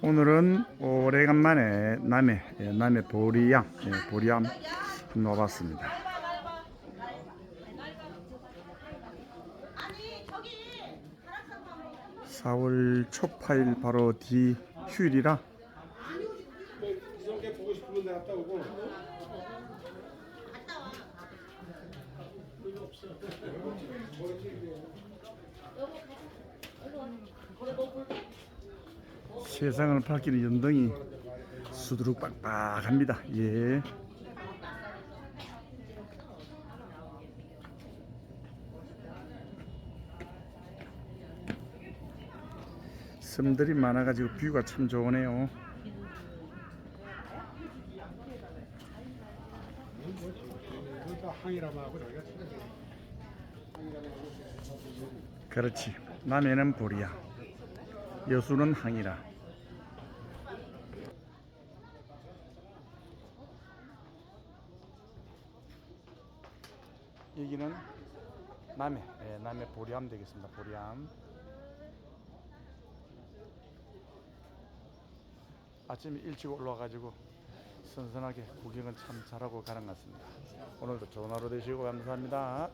오늘은 오래간만에 남해 예, 남해 보리암 예, 보리암 한번 와봤습니다. 가락산 가면 4월 초파일 바로 뒤 휴일이라 이렇게 보고 싶으면 내가 갔다 오고 세상을 밝히는 연등이 수두룩 빡빡합니다. 예. 섬들이 많아가지고 뷰가 참 좋으네요. 그렇지. 남해는 보리야. 여수는 항이라. 여기는 남해, 예, 남해 보리암 되겠습니다. 보리암. 아침에 일찍 올라와가지고 선선하게 구경은 참 잘하고 가는 것 같습니다. 오늘도 좋은 하루 되시고 감사합니다.